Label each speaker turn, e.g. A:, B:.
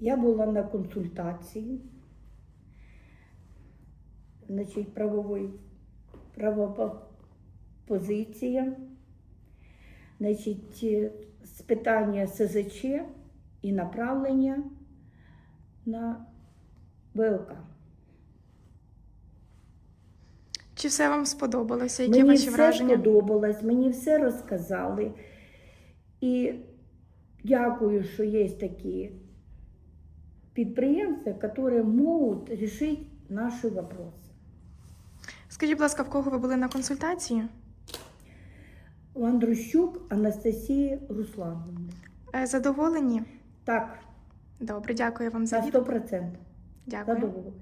A: Я була на консультації, значить, правової правова позиція, значить, е, з питання СЗЧ і направлення на ВЛК.
B: Чи все вам сподобалося? Які
A: мені
B: ваші
A: все
B: враження?
A: сподобалось, мені все розказали. І дякую, що є такі підприємці, які можуть вирішити наші питання.
B: Скажіть, будь ласка, в кого ви були на консультації?
A: У Андрущук Анастасії Руслановни.
B: Е, Задоволені?
A: Так,
B: Добре, дякую вам за
A: на 100%.
B: Дякую.
A: Задоволена.